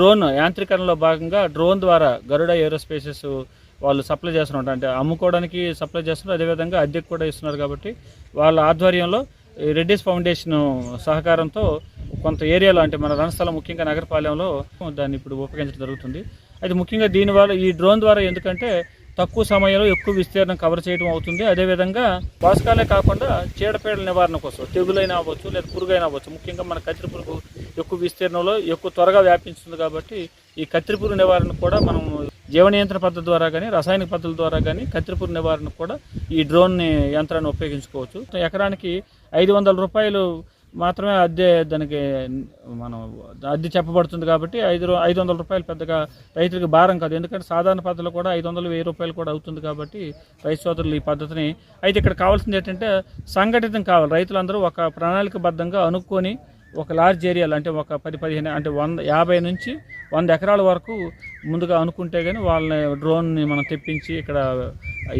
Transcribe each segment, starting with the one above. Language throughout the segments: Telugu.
డ్రోన్ యాంత్రికరణలో భాగంగా డ్రోన్ ద్వారా గరుడ ఏరోస్పేసెస్ వాళ్ళు సప్లై చేస్తున్నారు. అంటే అమ్ముకోవడానికి సప్లై చేస్తున్నారు. అదేవిధంగా అద్దెకు కూడా ఇస్తున్నారు కాబట్టి వాళ్ళ ఆధ్వర్యంలో ఈ రెడ్డిస్ ఫౌండేషన్ సహకారంతో కొంత ఏరియాలో అంటే మన రణస్థలం ముఖ్యంగా నగరపాలెంలో దాన్ని ఇప్పుడు ఉపయోగించడం జరుగుతుంది. అయితే ముఖ్యంగా దీనివల్ల ఈ డ్రోన్ ద్వారా ఎందుకంటే తక్కువ సమయంలో ఎక్కువ విస్తీర్ణం కవర్ చేయడం అవుతుంది. అదేవిధంగా పోషకాలే కాకుండా చీడపీడల నివారణ కోసం తెగులైనా అవ్వచ్చు లేదా పురుగైనా అవ్వచ్చు. ముఖ్యంగా మన కత్తిరి పురుగు ఎక్కువ విస్తీర్ణంలో ఎక్కువ త్వరగా వ్యాపించింది కాబట్టి ఈ కత్తిరి పురుగు నివారణ కూడా మనం జీవ నియంత్రణ పద్ధతి ద్వారా కానీ రసాయనిక పద్ధతుల ద్వారా కానీ కత్తిరిపురుగు నివారణకు కూడా ఈ డ్రోన్ యంత్రాన్ని ఉపయోగించుకోవచ్చు. ఎకరానికి ఐదు వందల రూపాయలు మాత్రమే అద్దె దానికి మనం అద్దె చెప్పబడుతుంది కాబట్టి ఐదు ఐదు వందల రూపాయలు పెద్దగా రైతులకు భారం కాదు. ఎందుకంటే సాధారణ పద్ధతిలో కూడా ఐదు వందలు వెయ్యి రూపాయలు కూడా అవుతుంది కాబట్టి రైతు సోదరులు ఈ పద్ధతిని అయితే ఇక్కడ కావాల్సింది ఏంటంటే సంఘటితం కావాలి. రైతులందరూ ఒక ప్రణాళికబద్ధంగా అనుకొని ఒక లార్జ్ ఏరియాలు అంటే ఒక పది పదిహేను అంటే వంద యాభై నుంచి వంద ఎకరాల వరకు ముందుగా అనుకుంటే కానీ వాళ్ళని డ్రోన్ని మనం తెప్పించి ఇక్కడ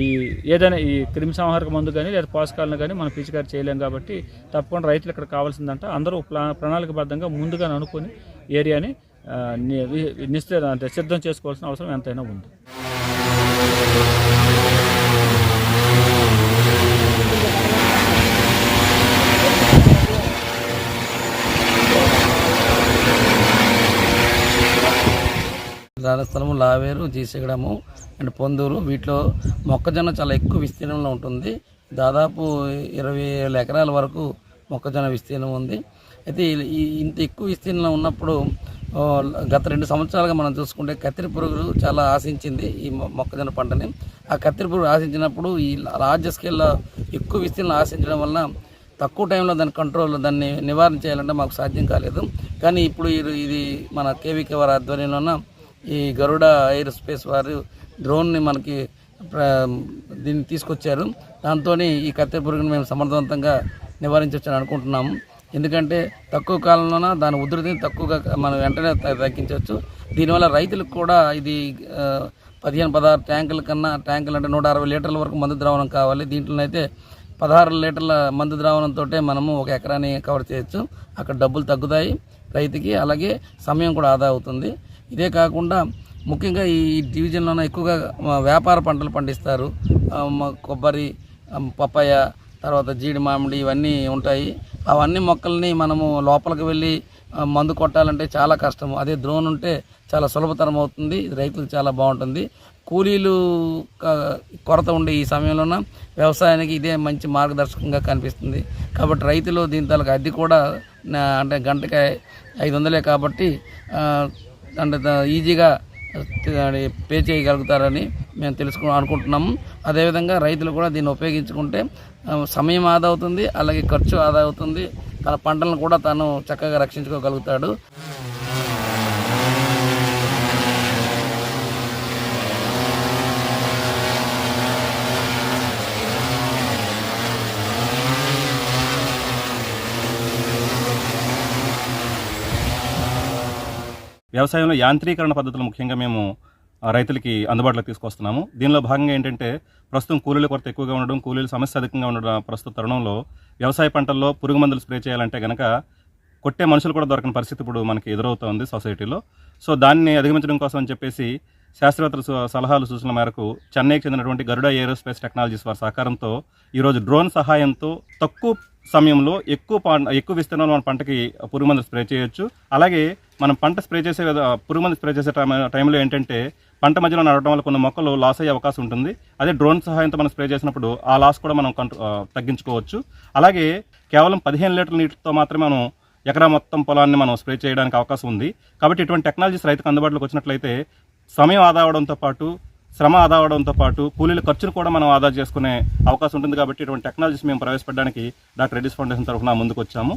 ఈ ఏదైనా ఈ క్రిమి సంహారక మందు కానీ లేదా పోషకాలను కానీ మనం పిచికారి చేయలేం కాబట్టి తప్పకుండా రైతులు ఇక్కడ కావాల్సిందంట. అందరూ ప్లా ప్రణాళికబద్ధంగా ముందుగా అనుకొని ఏరియాని నిశ్చిత అంటే సిద్ధం చేసుకోవాల్సిన అవసరం ఎంతైనా ఉంది. స్థలము లావేరు జీసగడము అండ్ పొందూరు. వీటిలో మొక్కజొన్న చాలా ఎక్కువ విస్తీర్ణంలో ఉంటుంది. దాదాపు ఇరవై ఏళ్ళ ఎకరాల వరకు మొక్కజొన్న విస్తీర్ణం ఉంది. అయితే ఇంత ఎక్కువ విస్తీర్ణంలో ఉన్నప్పుడు గత రెండు సంవత్సరాలుగా మనం చూసుకుంటే కత్తిరి పురుగులు చాలా ఆశించింది ఈ మొక్కజొన్న పంటని. ఆ కత్తిరి పురుగు ఆశించినప్పుడు ఈ లార్జ్ స్కేల్లో ఎక్కువ విస్తీర్ణం ఆశించడం వలన తక్కువ టైంలో దాని కంట్రోల్ దాన్ని నివారణ చేయాలంటే మాకు సాధ్యం కాలేదు. కానీ ఇప్పుడు ఇది- ఇది మన కేవీకే వారి ఆధ్వర్యంలోన ఈ గరుడ ఎయిర్ స్పేస్ వారు డ్రోన్ని మనకి ప్ర- దీన్ని తీసుకొచ్చారు. దాంతో ఈ కత్తెర పురుగును మేము సమర్థవంతంగా నివారించవచ్చని అనుకుంటున్నాము ఎందుకంటే తక్కువ కాలంలోన దాని ఉధృతిని తక్కువగా మనం వెంటనే తగ్గించవచ్చు. దీనివల్ల రైతులకు కూడా ఇది పదిహేను పదహారు ట్యాంకుల కన్నా ట్యాంకులు అంటే నూట అరవై లీటర్ల వరకు మందు ద్రావణం కావాలి. దీంట్లో అయితే పదహారు లీటర్ల మందు ద్రావణంతో మనము ఒక ఎకరాన్ని కవర్ చేయొచ్చు. అక్కడ డబ్బులు తగ్గుతాయి రైతుకి. అలాగే సమయం కూడా ఆదా అవుతుంది. ఇదే కాకుండా ముఖ్యంగా ఈ డివిజన్లోనే ఎక్కువగా వ్యాపార పంటలు పండిస్తారు. కొబ్బరి ఆ, తర్వాత జీడి మామిడి ఇవన్నీ ఉంటాయి. అవన్నీ మొక్కల్ని మనము లోపలికి వెళ్ళి మందు కొట్టాలంటే చాలా కష్టం అదే డ్రోన్ ఉంటే చాలా సులభతరం అవుతుంది. ఇది రైతులకు చాలా బాగుంటుంది. కూలీలు కొరత ఉండే ఈ సమయంలోన వ్యవసాయానికి ఇదే మంచి మార్గదర్శకంగా కనిపిస్తుంది. కాబట్టి రైతులు దీని తాలూకు అద్దె కూడా అంటే గంటకి ఐదు వందలే కాబట్టి అంటే ఈజీగా పే చేయగలుగుతారని మేము తెలుసుకు అనుకుంటున్నాము. అదేవిధంగా రైతులు కూడా దీన్ని ఉపయోగించుకుంటే సమయం ఆదా అవుతుంది అలాగే ఖర్చు ఆదా అవుతుంది. తన పంటలను కూడా తను చక్కగా రక్షించుకోగలుగుతాడు. వ్యవసాయంలో యాంత్రీకరణ పద్ధతులు ముఖ్యంగా మేము రైతులకి అందుబాటులోకి తీసుకొస్తున్నాము. దీనిలో భాగంగా ఏంటంటే ప్రస్తుతం కూలీల కొరత ఎక్కువగా ఉండడం కూలీల సమస్య అధికంగా ఉండడం ప్రస్తుత తరుణంలో వ్యవసాయ పంటల్లో పురుగు మందులు స్ప్రే చేయాలంటే కనుక కొట్టే మనుషులు కూడా దొరకని పరిస్థితి ఇప్పుడు మనకి ఎదురవుతోంది సొసైటీలో. సో దాన్ని అధిగమించడం కోసం అని చెప్పేసి శాస్త్రవేత్తల సలహాలు సూచనల మేరకు చెన్నైకి చెందినటువంటి గరుడ ఏరోస్పేస్ టెక్నాలజీస్ వారి సహకారంతో ఈరోజు డ్రోన్ సహాయంతో తక్కువ సమయంలో ఎక్కువ ఎక్కువ విస్తీర్ణంలో మన పంటకి పురుగు మందులు స్ప్రే చేయొచ్చు. అలాగే మనం పంట స్ప్రే చేసే పురుగుమందు పురుగు మందు స్ప్రే చేసే టైం టైంలో ఏంటంటే పంట మధ్యలో నడవడం వల్ల కొన్ని మొక్కలు లాస్ అయ్యే అవకాశం ఉంటుంది. అదే డ్రోన్ సహాయంతో మనం స్ప్రే చేసినప్పుడు ఆ లాస్ కూడా మనం కంట్రో తగ్గించుకోవచ్చు. అలాగే కేవలం పదిహేను లీటర్ల నీటితో మాత్రమే మనం ఎకరా మొత్తం పొలాన్ని మనం స్ప్రే చేయడానికి అవకాశం ఉంది. కాబట్టి ఇటువంటి టెక్నాలజీస్ రైతుకు అందుబాటులోకి వచ్చినట్లయితే సమయం ఆదా అవడంతో పాటు శ్రమ ఆదా అవడంతో పాటు కూలీల ఖర్చును కూడా మనం ఆదా చేసుకునే అవకాశం ఉంటుంది కాబట్టి ఇటువంటి టెక్నాలజీస్ మేము ప్రవేశపెట్టడానికి డాక్టర్ రెడ్డిస్ ఫౌండేషన్ తరఫున ముందుకు వచ్చాము